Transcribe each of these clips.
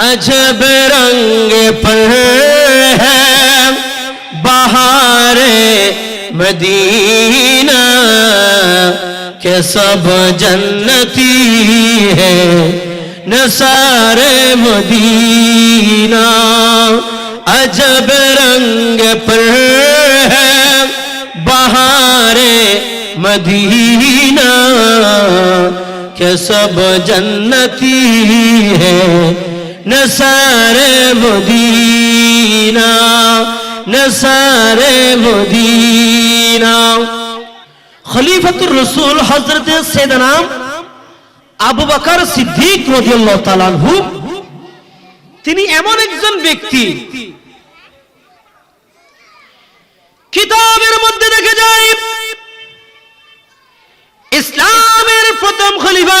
अजब रंग पर है। बहारे मदीना के सब जन्नती है। नसारे मदीना अजब रंग पर है। बहारे मदीना के सब जन्नती है। নসারে মদিনা নসারে মদিনা খলিফাতুর রসুল হজরত সেদনা আবু বকর সিদ্দিক রাদিয়াল্লাহু তাআলা আনহু তিনি এমন একজন ব্যক্তি কিতাবের মধ্যে দেখে যায়, ইসলামের প্রথম খলিফা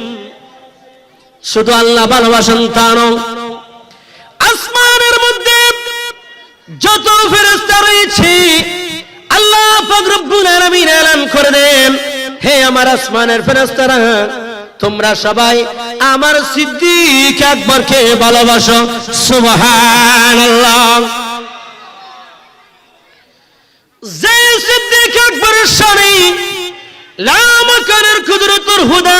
শুধু আল্লাহ ভালোবাসেন তা আসমানের মধ্যে যত ফেরেশতা রয়েছে, আল্লাহ আলামিন করে দেন। হে আমার আসমানের ফেরেশতারা, তোমরা সবাই আমার সিদ্দিক আকবরকে ভালোবাসো। সুবহানাল্লাহ। যে সিদ্দিক আকবরের সানি লামকানের কুদরতুর হুদা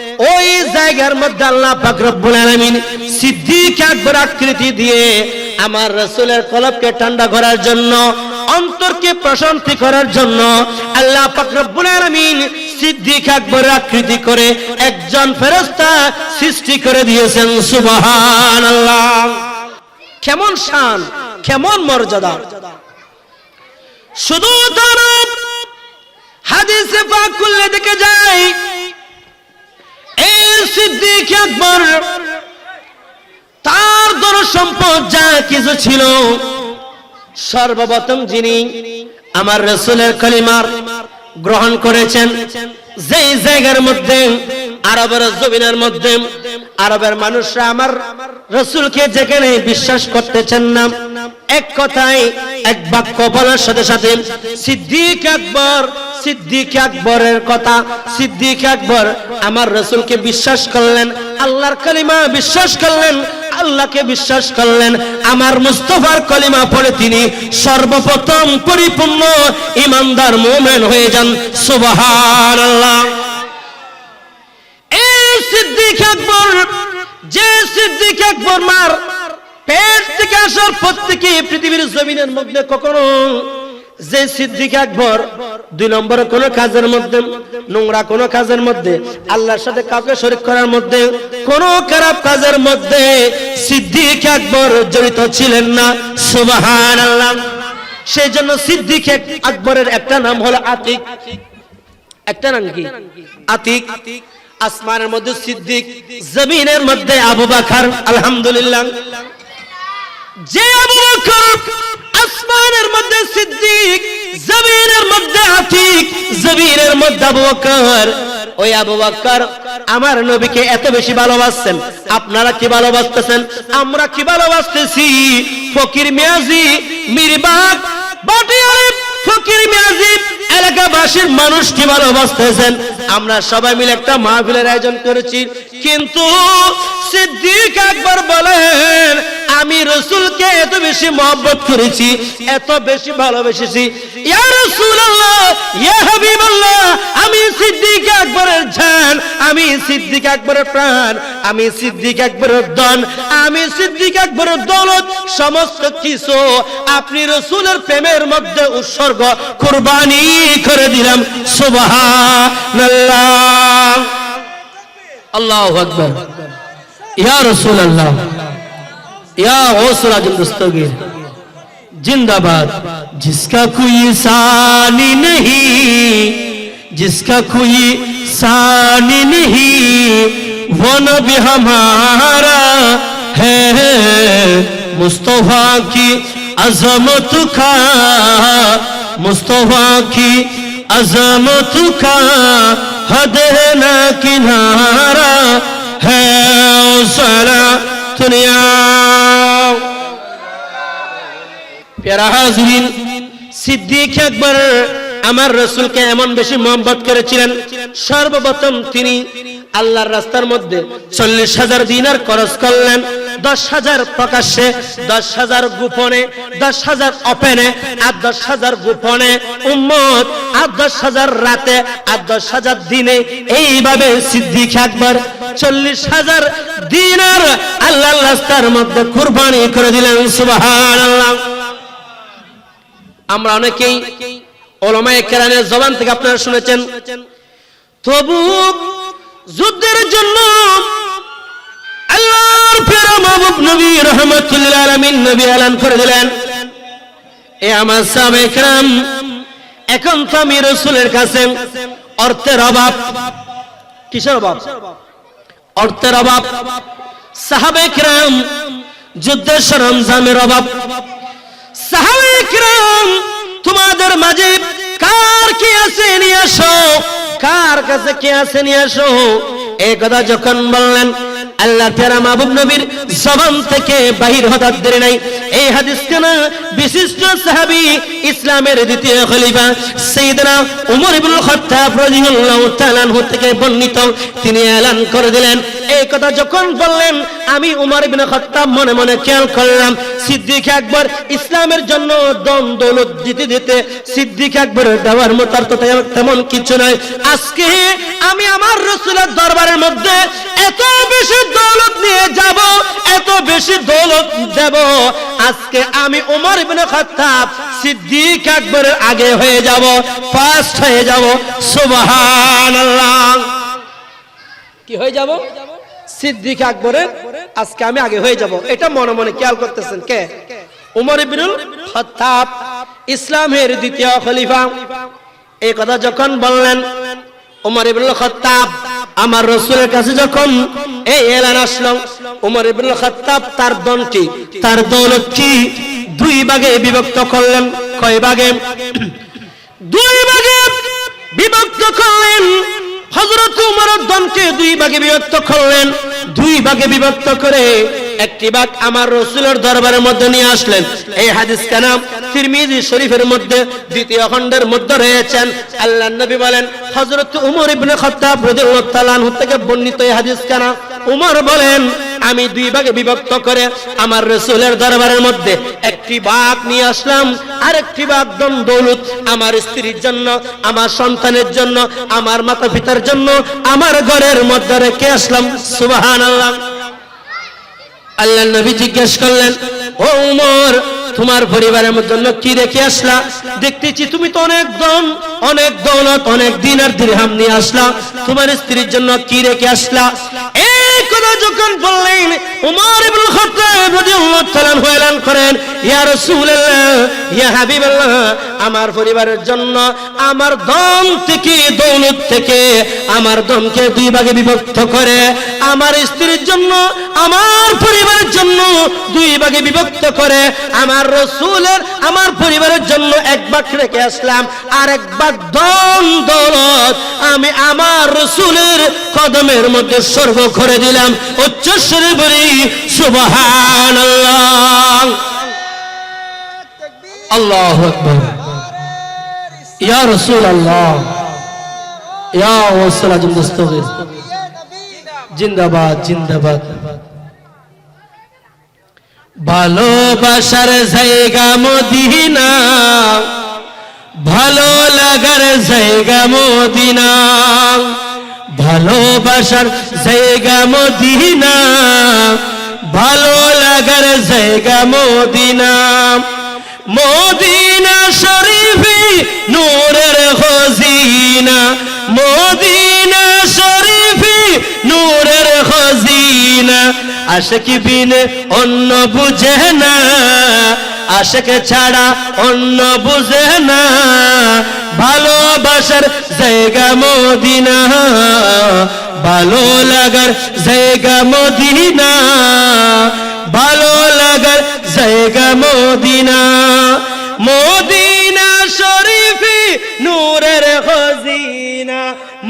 ওই জায়গার মধ্যে আল্লাহ পাক রব্বুল আলামিন সিদ্দিক আকবর আকৃতি দিয়ে আমার রাসূলের কলবকে ঠান্ডা করার জন্য, অন্তরকে প্রশান্তি করার জন্য আল্লাহ পাক রব্বুল আলামিন সিদ্দিক আকবর আকৃতি করে একজন ফেরেশতা সৃষ্টি করে দিয়েছেন। সুবহানাল্লাহ। কেমন শান, কেমন মর্যাদা। শুধু তার হাদিসে পাক করলে দেখে যায় এই সিদ্দিক একবার তার ধন সম্পদ যা কিছু ছিল সর্বপ্রথম যিনি আমার রসুলের কলিমার গ্রহণ করেছেন। যেই জায়গার মধ্যে, আরবের জমিনের মধ্যে, আরবের মানুষরা আমার রসুলকে যেখানে বিশ্বাস করতেছেন না, এক কথায়, এক বাক্য বলার সাথে সাথে, সিদ্দিক আকবর, সিদ্দিক আকবরের কথা, সিদ্দিক আকবর আমার রসুলকে বিশ্বাস করলেন, আল্লাহর কালিমা বিশ্বাস করলেন আল্লাহকে বিশ্বাস করলেন। আমার মুস্তফার কলিমা পড়ে তিনি সর্বপ্রথম পরিপূর্ণ ইমানদার মোমেন হয়ে যান। সুবহানাল্লাহ। এই সিদ্দিক আকবর, যে সিদ্দিক আকবর মার পেট থেকে আসার পর থেকে পৃথিবীর জমিনের মধ্যে কখনো যে সিদ্দিক আকবর, দুই নম্বরে কোন কাজের মধ্যে, নোংরা কোন কাজের মধ্যে, আল্লাহর সাথে কাউকে শরীক করার মধ্যে, কোন খারাপ কাজের মধ্যে সিদ্দিক আকবর জড়িত ছিলেন না। সুবাহান আল্লাহ সেই জন্য সিদ্দিক আকবরের একটা নাম হলো আতিক। একটা নাম কি? আতিক। আসমানের মধ্যে সিদ্দিক, জমিনের মধ্যে আবু বাকার। আলহামদুলিল্লাহ। যে আবু বকর আসমানের মধ্যে সিদ্দিক, জমিনের মধ্যে আতিক, জমিনের মধ্যে আবু বকর। ওই আবু বকর, আমার নবীকে এত বেশি ভালোবাসছেন। আপনারা কি ভালোবাসতেছেন? আমরা কি ভালোবাসতেছি? ফকির মিয়াজি, মিরবাগ, বাটিয়ারি, ফকির মিয়াজি, এলাকাবাসীর মানুষ কি ভালোবাসতেছেন? আমরা সবাই মিলে একটা মাহফিলের আয়োজন করেছি। কিন্তু সিদ্দিক আকবর বলেন আমি রসুলকে এত বেশি মহব্বত করেছি, এত বেশি ভালোবেসেছি। আমি সিদ্দিক আকবরের জান, আমি সিদ্দিক আকবরের প্রাণ, আমি সিদ্দিক আকবরের দন আমি সিদ্দিক আকবরের দৌলত, সমস্ত কিছু আপনি রসুলের প্রেমের মধ্যে উৎসর্গ কুরবানি করে দিলাম। সুবহানাল্লাহ। আল্লাহু আকবার। ইয়া রাসূলুল্লাহ। ইয়া या हौसला दस्तगीर जिंदाबाद। जिसका कोई सानी नहीं, जिसका कोई सानी नहीं, वो नबी हमारा है। मुस्तफ़ा की अजमत का, मुस्तफ़ा की अजमत का हद न किनारा है। सरा প্যারা হাজরিন, সিদ্দিক একবার আমার রসুলকে এমন বেশি মোহাম্মত করেছিলেন, সর্বপ্রথম তিনি আল্লাহর রাস্তার মধ্যে চল্লিশ হাজার দিনার খরচ করলেন। দশ হাজার প্রকাশ্যে দশ হাজার গোপনে দশ হাজার অপেনে, আর দশ হাজার গোপনে উম্মত, আর দশ হাজার রাতে, আর দশ হাজার দিনে। এইভাবে সিদ্দিক আকবর চল্লিশ হাজার দিনার আল্লাহর রাস্তার মধ্যে কুরবানি করে দিলেন, সুবহানাল্লাহ। আমরা অনেকেই ওলামায়ে কেরামের জবান থেকে আপনারা শুনেছেন, তবু যুদ্ধের জন্য আল্লাহর প্রিয় মাহবুব নবী রহমতুল্লাহ আলামিন নবী এলান করে দিলেন এ আমার সাহাবে کرام এখন তো আমি রসুলের কাছে অর্থের অভাব কিসের অভাব অর্থের অভাব সাহাবে کرام যুদ্ধের সরঞ্জামের অভাব সাহাবিকরাম তোমাদের মাঝে কার কি আছে নিয়ে আসো কার কাছে কি আছে নিয়ে আসো এই কথা যখন বললেন আল্লাহ পেরা মাহবুব নবীর জবান থেকে বাহির হঠাৎ দেরি নাই। এই হাদিস কেনা বিশিষ্ট সাহাবি ইসলামের দ্বিতীয় খলিফা সাইয়েদনা উমর ইবুল খাত্তাব রাদিয়াল্লাহু তাআলা থেকে বর্ণিত। তিনি এলান করে দিলেন এই কথা যখন বললেন, আমি উমর ইবনে খাত্তাব মনে মনে খেয়াল করলাম, সিদ্দিক আকবর ইসলামের জন্য দম দৌলত দিতে দিতে সিদ্দিক আকবরের দেওয়ার মতো আর তো তেমন- কিছু নয় আজকে আমি আমার রসুলের দরবারের মধ্যে এত বেশি দৌলত নিয়ে যাব, এত বেশি দৌলত দেব, আজকে আমি উমর ইবনে খাত্তাব সিদ্দিক আকবরের আগে হয়ে যাব ফার্স্ট হয়ে যাব। সুবহানাল্লাহ। কি হয়ে যাব? সিদ্দিক আকবরের আজকে আমি আগে হয়ে যাব। এটা মনে মনে খেয়াল করতেছেন কে? উমর ইবনুল খাত্তাব, ইসলামের দ্বিতীয় খলিফা। এই কথা যখন বললেন, উমর ইবনুল খাত্তাব আমার রসুলের কাছে যখন এই এলান আসলো, উমর ইবনুল খাত্তাব তার দনটি তার দৌলত কি দুই ভাগে বিভক্ত করলেন। কয় ভাগে? দুই ভাগে বিভক্ত করলেন। হজরত উমরের দমকে দুই ভাগে বিভক্ত করলেন। দুই ভাগে বিভক্ত করে একটি ভাগ আমার রসুলের দরবারের মধ্যে নিয়ে আসলেন। এই হাদিস কেন? তিরমিজি শরীফের মধ্যে দ্বিতীয় খণ্ডের মধ্যে রয়েছেন। আল্লাহ নবী বলেন হজরত উমর ইবনে খাত্তাব রাদিয়াল্লাহু থেকে বর্ণিত এই হাদিস কানা? উমর বলেন আমি দুই ভাগে বিভক্ত করে আমার রসুলের দরবারের মধ্যে একটি বাঘ নিয়ে আসলাম আর একটি বাঘ দম দৌলত। আমার স্ত্রীর জন্য, আমার সন্তানের জন্য, আমার মাতা পিতার জন্য, আমার ঘরের মধ্যে রেখে আসলাম। সুবাহান আল্লাহ আল্লাহ নবী জিজ্ঞেস করলেন, ও উমর, তোমার পরিবারের জন্য কি রেখে আসলা? দেখতেছি তুমি তো অনেক দম অনেক দৌলত, অনেক দিনের দিরহাম নিয়ে আসলা। তোমার স্ত্রীর জন্য কি রেখে আসলা? এই যখন বললেন, উমর ইবনে খাত্তাব রাদিয়াল্লাহু তাআলা করেন, ইয়া রাসূলুল্লাহ, ইয়া হাবিবাল্লাহ, আমার পরিবারের জন্য আমার দম থেকে, দৌলত থেকে, আমার দমকে দুই ভাগে বিভক্ত করে, আমার স্ত্রীর জন্য, আমার পরিবারের জন্য দুই ভাগে বিভক্ত করে আমার রসুলের, আমার পরিবারের জন্য এক ভাগ রেখে আসলাম আর এক ভাগ দম দৌলত। আমি আমার রসুলের কদমের মধ্যে স্বর্গ করে দিলাম। উচ্চস্বরে বলি সুবহান আল্লাহ ইয়া রসুল আল্লাহ ইয়া ওসল আজম জিন্দাবাদ জিন্দাবাদ। ভালোবাসার জায়গা মদিনা। ভালো লাগার জায়গা মদিনা। ভালোবাসার জায়গা মদিনা। ভালো লাগার জায়গা মদিনা। মদিনা শরীফে নূরের খজিনা। মদিনা শরীফে নূরের খজিনা। আশিক বিন অন্য বুঝে না, আশিক ছাড়া অন্য বুঝে না। ভালোবাসার জায়গা মদিনা, ভালো লাগার জায়গা মদিনা, ভালো লাগার জায়গা মদিনা। মদিনা শরীফি নূরের খজিনা,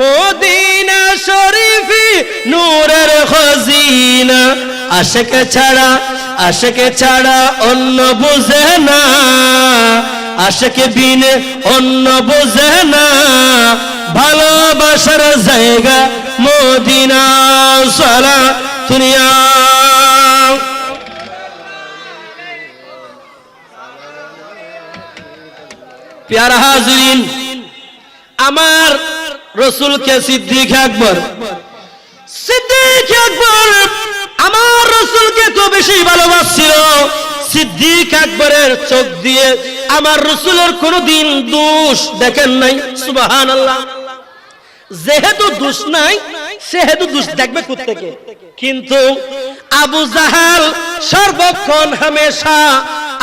মদিনা শরীফি নূরের খজিনা। আশেক ছাড়া আশেক ছাড়া অন্য বুঝে না। আশেক বিনে অন্য বুঝে না। ভালোবাসার জায়গা মদিনা সালা দুনিয়া। প্যারা হাজরিন, আমার রসুলকে সিদ্দিক আকবর সিদ্দিক আকবর আমার রসুলকে তো বেশি ভালোবাসছিল। সিদ্দিক আকবরের চোখ দিয়ে আমার রসুলের কোনদিন দোষ দেখেন নাই। সুবাহান আল্লাহ যেহেতু দোষ নাই, সেহেতু দোষ দেখবে থেকে কিন্তু আবু জাহাল সর্বক্ষণ হামেশা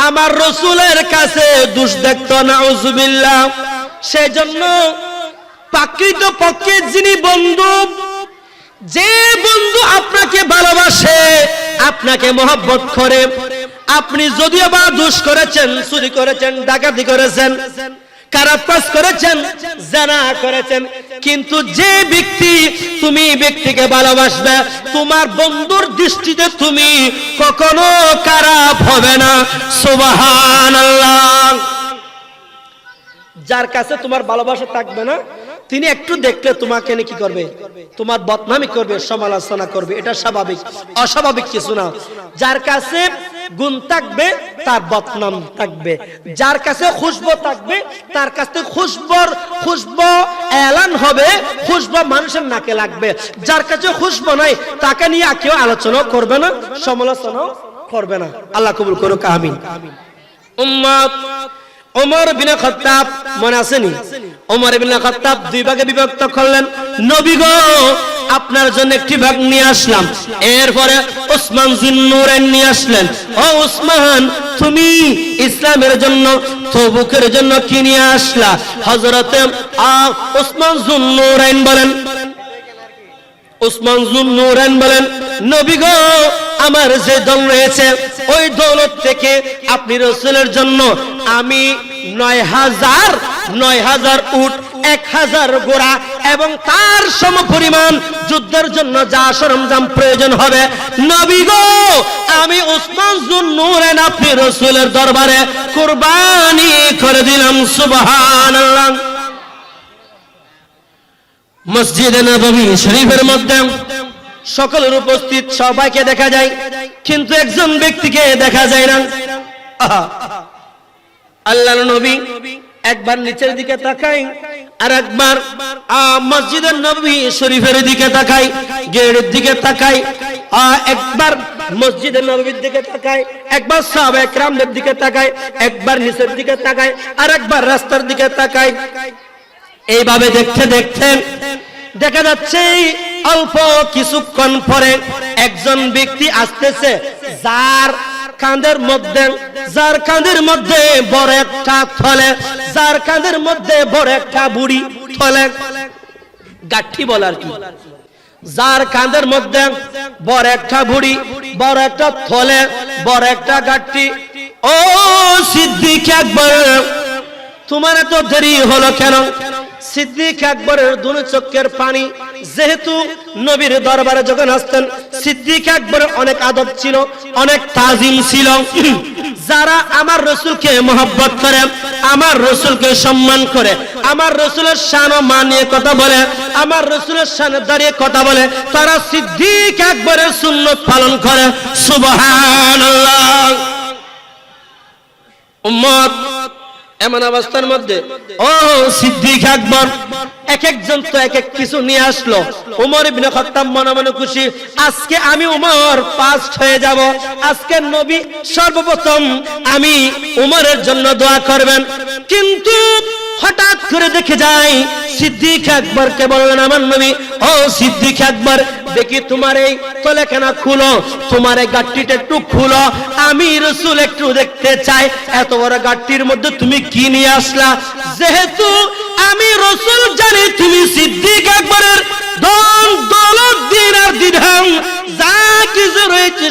আমার রসুলের কাছে দোষ দেখত না সেজন্য প্রাকৃত পক্ষে যিনি বন্ধু যে বন্ধু আপনাকে ভালোবাসে, আপনাকে মহব্বত করে। আপনি যদিও বা দোষ করেছেন, চুরি করেছেন, ডাকাতি করেছেন করেছেন, জানা করেছেন, কিন্তু যে ব্যক্তি তুমি ব্যক্তিকে ভালোবাসবে, তোমার বন্ধুর দৃষ্টিতে তুমি কখনো খারাপ হবে না। সুবাহান যার কাছে তোমার ভালোবাসা থাকবে না তিনি একটু দেখলে তোমাকে কি করবে? তোমার বদনামি করবে, সমালোচনা করবে। এটা স্বাভাবিক। অস্বাভাবিক কিছু না। যার কাছে গুণ থাকবে, তার বদনাম থাকবে। যার কাছে খুশবো থাকবে, তার কাছে খুশবর, খুশবো এলান হবে, খুশবো মানুষের নাকে লাগবে। যার কাছে খুশবো নাই, তাকে নিয়ে কেউ আলোচনা করবে না, সমালোচনাও করবে না। আল্লাহ কবুল করুক, আমিন। উম্মত ওমর বিন খত্তাব, মনে আসেনি? ওমর বিন খত্তাব দুই ভাগে বিভক্ত করলেন। নবী গো, আপনার জন্য একটি ভাগ নিয়ে আসলাম। এরপরে ওসমান জুন্নুরেন নিয়ে আসলেন। ও ওসমান, তুমি ইসলামের জন্য, তবুকের জন্য কি নিয়ে আসলা? হযরতে ওসমান জুন্নুরাইন বলেন। ওসমান জুন্নুরাইন বলেন, নবী গো আমার যে দল রয়েছে, ওই দৌলত থেকে আপনি রসুলের জন্য আমি নয় হাজার নয় হাজার উট, এক হাজার গোড়া এবং তার সম পরিমাণ যুদ্ধের জন্য যা সরঞ্জাম প্রয়োজন হবে। নবী গো, আমি উসমান আপনি রসুলের দরবারে কুরবানি করে দিলাম, সুবহানাল্লাহ। মসজিদে নববী শরীফের মধ্যে সকলের উপস্থিত সবাইকে দেখা যায়, কিন্তু একজন ব্যক্তিকে দেখা যায় না। আল্লাহ নবী একবার নিচের দিকে তাকাই আর একবার মসজিদের নবী শরীফের দিকে তাকাই গেটের দিকে তাকাই একবার মসজিদের নবীর দিকে তাকাই একবার সাহাবা একরামদের দিকে তাকাই একবার নিচের দিকে তাকাই আর একবার রাস্তার দিকে তাকাই এইভাবে দেখতে দেখতে দেখা যাচ্ছে অল্প কিছুক্ষণ পরে একজন ব্যক্তি আসতেছে, যার কাঁধের মধ্যে, যার কাঁধের মধ্যে বড় একটা থলে, যার কাঁধের মধ্যে বড় একটা বুড়ি থলে। গাঠি বলার কি? যার কাঁধের মধ্যে বড় একটা বুড়ি, বড় একটা থলে, বড় একটা গাঠি। ও সিদ্দিক একবার, তোমার এত দেরি হলো কেন? সিদ্দিক আকবরের দুনো চোখের পানি। যেহেতু নবীর দরবারে যখন আসতেন, সিদ্দিক আকবরের অনেক আদব ছিল, অনেক তাজিম ছিল। যারা আমার রসুলকে মহব্বত করে, আমার রসুলকে সম্মান করে, আমার রসুলের শান ও মা নিয়ে কথা বলে, আমার রসুলের শানে দাঁড়িয়ে কথা বলে, তারা সিদ্দিক আকবরের সুন্নত পালন করে। সুবহানাল্লাহ। উম্মত এমন অবস্থার মধ্যে। ও সিদ্দিক আকবর, এক একজন তো এক এক কিছু নিয়ে আসলো। উমর ইবনে খাত্তাব মনে মনে খুশি, আজকে আমি উমর পাস্ট হয়ে যাব। আজকে নবী সর্বপ্রথম আমি উমরের জন্য দোয়া করবেন। কিন্তু হঠাৎ করে দেখে যাই সিদ্দিক আকবরকে বললেন আমার নবী, ও সিদ্দিক আকবর, দেখি তোমার এই তলেখানা খুলো, তোমার এই গাঠটিটা একটু খুলো, আমি রসুল একটু দেখতে চাই, এত বড় গাঠটির মধ্যে তুমি কি নিয়ে আসলা? যেহেতু আমি রসুল জানি, তুমি সিদ্দিক আকবরের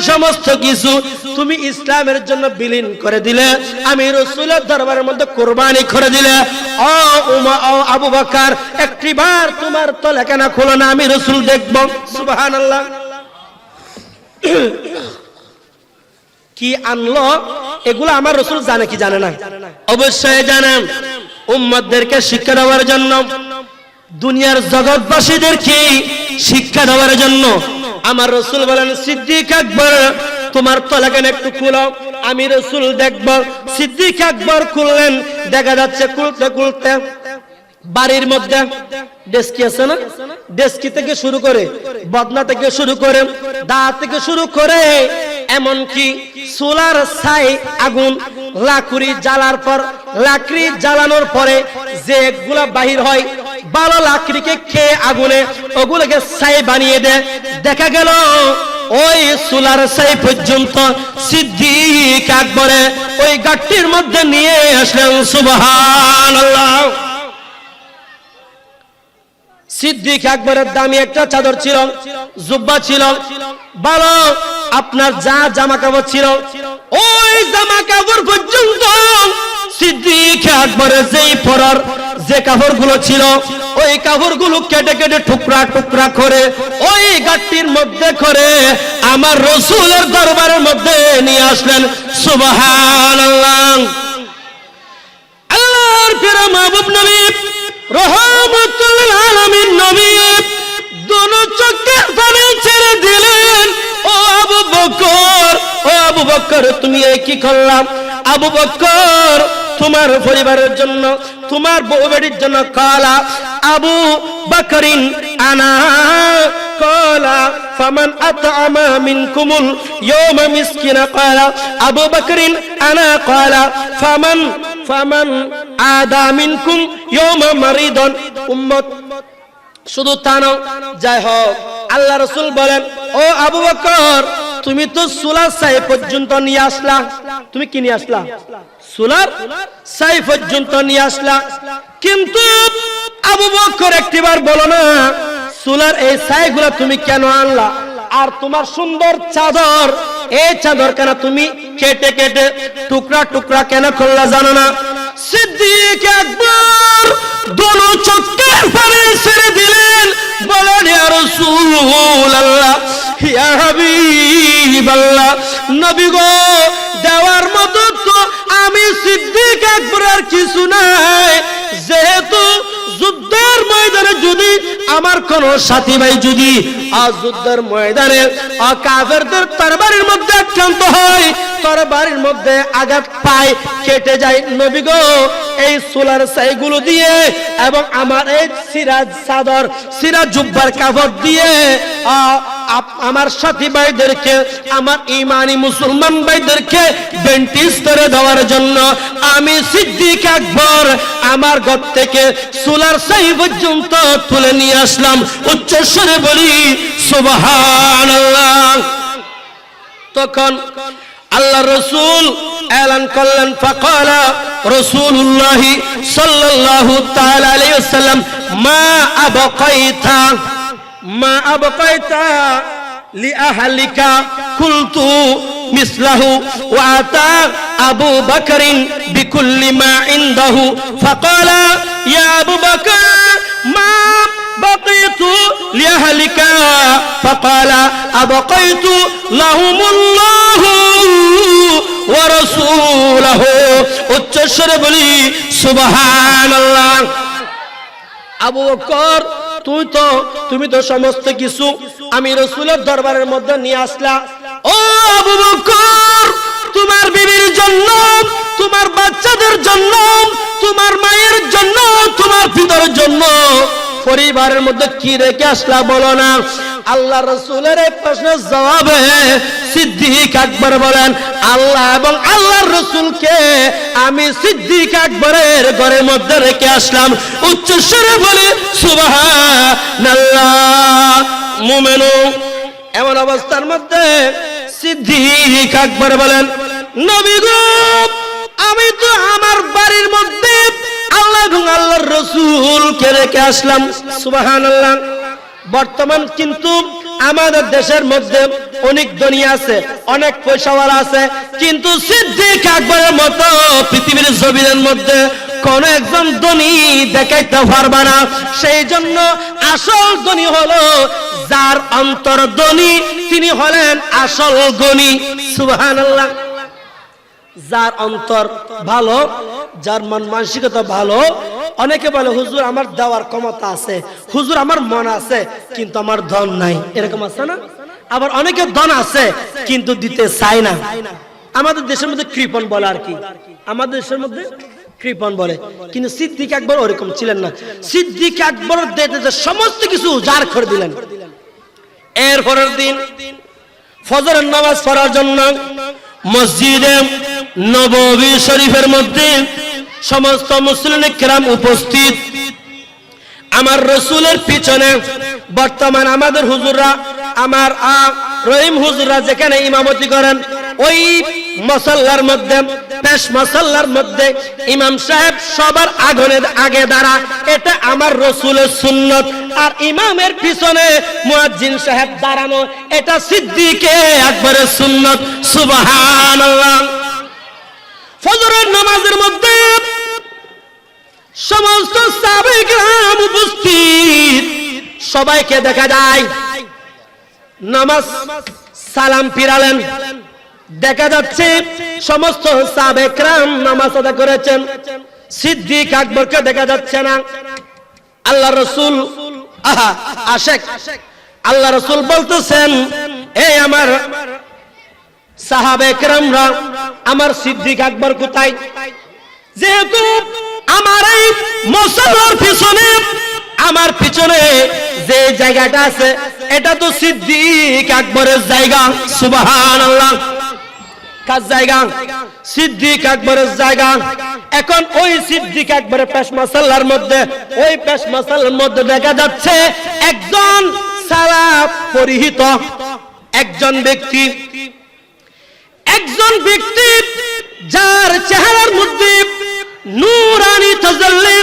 সমস্ত কিছু তুমি ইসলামের জন্য বিলীন করে দিলে, আমি রসুলের দরবারের মধ্যে কোরবানি করে দিলে। ও উমা, ও আবু বকর, একটি বার তোমার খোলো না, আমি রসুল দেখব। সুবহানাল্লাহ। কি আনলো? এগুলো আমার রসুল জানে কি জানে না? অবশ্যই জানেন। উম্মতদেরকে শিক্ষা দেওয়ার জন্য। দুনিয়ার জগৎবাসীদেরকে শিক্ষা দেওয়ার জন্য? আমার রসুল বলেন, সিদ্দিক আকবর, তোমার তলাকেন একটু খুলো? আমি রসুল দেখব। সিদ্দিক আকবর খুললেন, দেখা যাচ্ছে খুলতে খুলতে বাড়ির মধ্যে ডেস্কি আছে না? ডেস্কি থেকে শুরু করে বদনা থেকে শুরু করে দা থেকে শুরু করে এমনকি সোলার ছাই আগুন, লাকুড়ি জ্বালার পর, লাকড়ি জ্বালানোর পরে যে গুলা বাহির হয় ভালো লাকড়িকে খেয়ে আগুনে ওগুলোকে ছাই বানিয়ে দেয় দেখা গেল ওই সোলার ছাই পর্যন্ত সিদ্দিক আকবরে ওই গাঠটির মধ্যে নিয়ে আসলেন, সুবহানাল্লাহ। সিদ্দিক আকবরের দামি একটা চাদর ছিল, জুব্বা ছিল। ভালো আপনার যা জামা কাপড় ছিল, ওই জামা কাপড় পর্যন্ত সিদ্দিক আকবরের যেই পরার যে কাপড়গুলো ছিল, ওই কাপড়গুলো কেটে কেটে টুকরা টুকরা করে ওই গাঠটির মধ্যে করে আমার রসুলের দরবারের মধ্যে নিয়ে আসলেন। চোখের পানি ছেড়ে দিলেন। ও আবু বকর ও আবু বকর তুমি এই কি করলাম আবু বকর তোমার পরিবারের জন্য তোমার বউ বাড়ির জন্য কালা আবু বকরিন আনা কলা فمن أطعم منكم اليوم مسكين قال أبو بكر أنا قال فمن فمن عادى منكم يوم مريض উম্মত শুধু তা নয় যাই হোক আল্লাহ রসুল বলেন ও আবু বকর তুমি তো সুলার সাই পর্যন্ত নিয়ে আসলা। তুমি কি নিয়ে আসলা? সুলার সাই পর্যন্ত নিয়ে আসলা। কিন্তু আবু বকর একটিবার বলো না, সুলার এই সাইগুলা তুমি কেন আনলা? আর তোমার সুন্দর চাদর, এই চাদর কেন তুমি কেটে কেটে টুকরা টুকরা কেন করলা জানো না? সিদ্দিক একবার দোনো চোখের পানি ছেড়ে দিলেন। বলেন ইয়া রাসূলুল্লাহ ইয়া হাবিবাল্লাহ নবী গো দেওয়ার মতো তো আমি সিদ্দিক আকবর আর কিছু নাই। যেহেতু যুদ্ধের ময়দানে যদি আমার কোন সাথী ভাই যদি যুদ্ধের ময়দানে কাফেরদের তরবারির মধ্যে আক্রান্ত হয়, তরবারির মধ্যে আঘাত পায়, কেটে যায়, নবী গো, এই সোলার সাইগুলো দিয়ে এবং আমার এই সিরাজ সাদর সিরাজ জুব্বার কাপড় দিয়ে আমার সাথী ভাইদেরকে, আমার ইমানি মুসলমান ভাইদেরকে বেন্টিস করে দেওয়ার জন্য আমি সিদ্দিক আকবর আমার ঘর থেকে সোলার সাই পর্যন্ত তুলে নিয়ে আসলাম। উচ্চস্বরে বলি, সুবহানাল্লাহ। তখন আল্লাহ রসুল এলান করলেন, ফকালা রসুল্লাহ সাল্লাল্লাহু তাআলা আলাইহি ওয়াসাল্লাম, মা আবকাইতা। মা আবকাইতা لأهلك قلت مثله وأتى أبو بكر بكل ما عنده فقال يا أبو بكر ما بقيت لأهلك فقال أبقيت لهم الله ورسوله উচ্চস্বরে বলি সুবহানাল্লাহ আবু বকর তুই তো, তুমি তো সমস্ত কিছু আমি রসুলের দরবারের মধ্যে নিয়ে আসলা। ও আবু বকর, তোমার বিবির জন্য, তোমার বাচ্চাদের জন্য, তোমার মায়ের জন্য, তোমার পিতার জন্য পরিবারের মধ্যে কি রেখে আসলা বলো না? আল্লাহ রসুলের এই প্রশ্নের জবাবে সিদ্দিক আকবর বলেন, আল্লাহ এবং আল্লাহর রসুলকে আমি সিদ্দিক আকবরের ঘরের মধ্যে রেখে আসলাম। উচ্চ স্বরে বলি সুবাহ মুমেনু এমন অবস্থার মধ্যে সিদ্দিক আকবর বলেন, নবী আমি তো আমার বাড়ির মধ্যে আল্লাহ এবং আল্লাহর রসুলকে রেখে আসলাম। সুবাহান আল্লাহ বর্তমান কিন্তু আমাদের দেশের মধ্যে অনেক ধনী আছে, অনেক পয়সাওয়ালা আছে, কিন্তু সিদ্দিক আকবরের মতো পৃথিবীর জমিনের মধ্যে কোন একজন ধনী দেখাইতে পারবে না। সেই জন্য আসল ধনী হলো যার অন্তর ধনী, তিনি হলেন আসল গণী সুবহানাল্লাহ। যার অন্তর ভালো, যার মন মানসিকতা ভালো, অনেকে বলে, হুজুর, আমার দেওয়ার ক্ষমতা আছে। হুজুর, আমার মন আছে, কিন্তু আমার ধন নাই। এরকম আছে না? আবার অনেকে ধন আছে, কিন্তু দিতে চায় না। আমাদের দেশের মধ্যে কৃপন বলে আর কি। আমাদের দেশের মধ্যে কৃপন বলে। কিন্তু সিদ্দিক আকবর ওরকম ছিলেন না। সিদ্দিক আকবর সমস্ত কিছু উজাড় করে দিলেন। এর পরের দিন ফজরের নামাজ পড়ার জন্য মসজিদে নববী শরীফের মধ্যে সমস্ত মুসলিম কেরাম উপস্থিত। আমার রসুলের পিছনে বর্তমান আমাদের হুজুররা, আমার রহিম হুজুররা যেখানে ইমামতি করেন, ওই মসল্লার মধ্যে, পেশ মসল্লার মধ্যে ইমাম সাহেব সবার আগনে আগে দাঁড়া। এটা আমার রসুলের সুন্নত। আর ইমামের পিছনে মুয়াজ্জিন সাহেব দাঁড়ানো, এটা সিদ্দিকে একবারে সুন্নত। সুবহানাল্লাহ। ফজরের নামাজের মধ্যে সমস্ত সাবেক উপস্থিত, সবাইকে দেখা যায়। নামাজ সালাম ফিরালেন। দেখা যাচ্ছে সমস্ত সাবেক রাম নামাজ আদা করেছেন। সিদ্দিক আকবরকে দেখা যাচ্ছে না। আল্লাহ রসুল, আহা, আশেক। আল্লাহ রসুল বলতেছেন এই আমার সাহাবে কেরামরা আমার সিদ্দিক আকবর কোথায়? যেহেতু আমার এই মশলার পিছনে, আমার পিছনে যে জায়গাটা আছে, এটা তো সিদ্দিক আকবরের জায়গা। সুবাহান আল্লাহ কার জায়গা? সিদ্দিক আকবরের জায়গা। এখন ওই সিদ্দিক আকবরের পেশ মাসাল্লার মধ্যে, ওই পেশ মাসাল্লার মধ্যে দেখা যাচ্ছে একজন সারা পরিহিত, একজন ব্যক্তি। একজন ব্যক্তি যার চেহারার মধ্যে নূরানি তাজাল্লি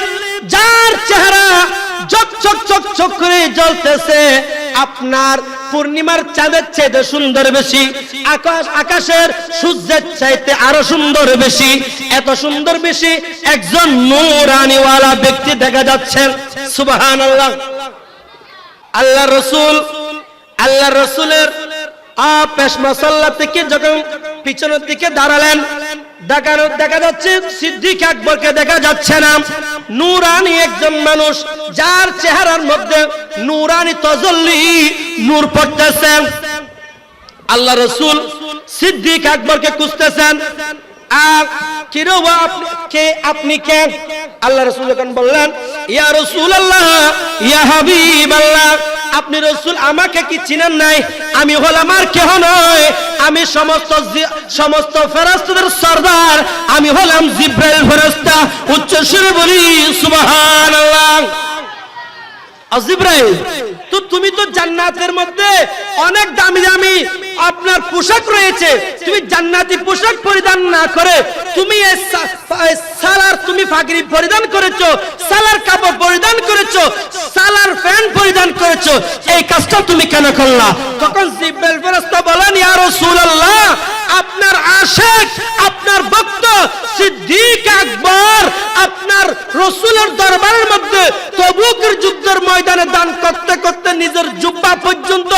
যার চেহারা চক চক চক চক করে জ্বলতেছে, আপনার পূর্ণিমার চাঁদের চাইতে সুন্দর বেশি, আকাশ, আকাশের সূর্যের চাইতে আরও সুন্দর বেশি। এত সুন্দর বেশি একজন নূরানিওয়ালা ব্যক্তি দেখা যাচ্ছে। সুবহানাল্লাহ। আল্লাহ রসুল আল্লাহ রসুলের পিছনের দিকে দাঁড়ালেন দেখা যাচ্ছে দেখা যাচ্ছে না। নুরানি একজন মানুষ, যার চেহারার মধ্যে নুরানি তজল্লি নূর পড়তেছেন। আল্লাহ রসুল সিদ্দিক আকবরকে খুঁজতেছেন। আর আপনি কে আপনি কে? আল্লাহ রসুল যখন বললেন, ইয়া রসুল আল্লাহ ইয়া হাবিব আল্লাহ আপনি রসুল, আমাকে কি চিনেন নাই? আমি হলাম আর কেহ নয় আমি সমস্ত সমস্ত ফেরাস্তাদের সর্দার। আমি হলাম জিব্রাইল ফেরস্তা উচ্চ সুরে বলি সুবাহ আজিব্রাইল তো তুমি তো জান্নাতের মধ্যে অনেক দামি দামি আপনার পোশাক রয়েছে। তুমি জান্নাতি পোশাক পরিধান না করে তুমি সালার তুমি ফাগরি পরিধান করেছ, সালার কাপড় পরিধান করেছ, সালার প্যান্ট পরিধান করেছ। এই কাজটা তুমি কেন করলা? তখন জিব্রাইল ফেরেশতা বলেন, ইয়া রাসূলুল্লাহ, আপনার আশেক, আপনার ভক্ত সিদ্দিক আকবর, আপনার রসুলের দরবারের মধ্যে তবুকের যুদ্ধের ময়দানে দান করতে করতে নিজের জুব্বা পর্যন্ত,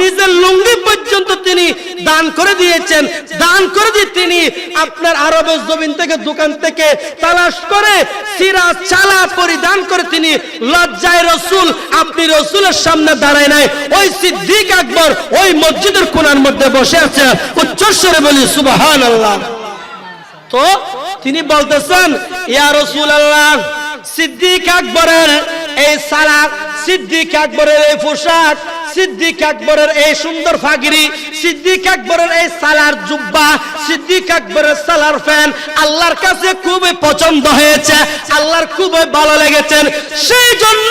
নিজের লুঙ্গি পর্যন্ত তিনি দান করে দিয়েছেন। দান করে দিয়ে তিনি আপনার আরবের জমিন থেকে, দোকান থেকে তালাশ করে সিরা চালা পরিধান করে তিনি লজ্জায় রসুল, আপনি রসুলের সামনে দাঁড়ায় নাই। ওই সিদ্দিক আকবর ওই মসজিদের কোনার মধ্যে বসে আছে। উচ্চস্বরে বলি সুবাহান আল্লাহ তো তিনি বলতেছেন, ইয়া সিদ্দিক আকবরের এই সিদ্দিক আকবরের এই পোশাক, সিদ্দিক আকবরের এই সুন্দর ফাগিরি, সিদ্দিক আকবরের এই সালার জুব্বা, সিদ্দিক আকবরের সালার ফ্যান আল্লাহর কাছে খুবই পছন্দ হয়েছে, আল্লাহর খুবই ভালো লেগেছেন সেই জন্য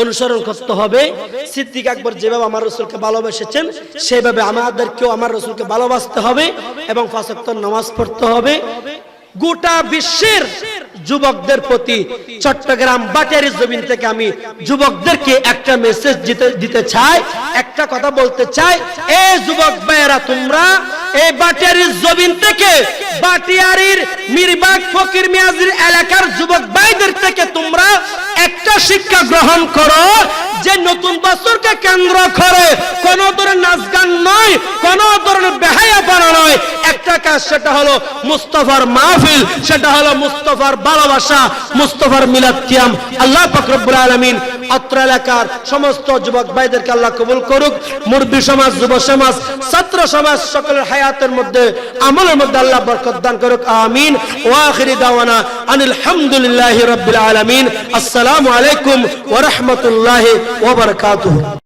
অনুসরণ করতে হবে। সিদ্দিক আকবর যেভাবে আমার রসুলকে ভালোবেসেছেন, সেভাবে আমাদেরকেও আমার রসুলকে ভালোবাসতে হবে এবং ফাঁসক্ত নামাজ পড়তে হবে। গোটা বিশ্বের যুবকদের প্রতি চট্টগ্রাম বাটারি জমিন থেকে আমি যুবকদেরকে একটা মেসেজ দিতে চাই, একটা কথা বলতে চাই। এ যুবক ভাইয়েরা, তোমরা এই বাটারির জমিন থেকে বাটিয়ারির মিরবাগ ফকির মিয়াজির এলাকার যুবক ভাইদের থেকে তোমরা একটা শিক্ষা গ্রহণ করো যে নতুন বছরকে কেন্দ্র করে কোন ধরনের নাচ গান নয়, কোন ধরনের বেহায়াপনা নয়। একটা কাজ সেটা হলো মুস্তফার মাহফিল, সেটা হলো মুস্তফার ভালোবাসা, মুস্তফার মিলাদ কিয়াম। আল্লাহ ফকরবুল আলমিন অত্র এলাকার সমস্ত যুবক ভাইদেরকে আল্লাহ কবুল করুক। মুরব্বী সমাজ, যুব সমাজ, ছাত্র সমাজ, সকলের হায়াতের মধ্যে, আমলের মধ্যে আল্লাহ বরকত দান করুক। আমিন। ওয়াখিরি দাওয়ানা আনিল হামদুলিল্লাহি রাব্বিল আলামিন। আসসালামু আলাইকুম ওয়া রাহমাতুল্লাহি ওয়া বারাকাতুহু।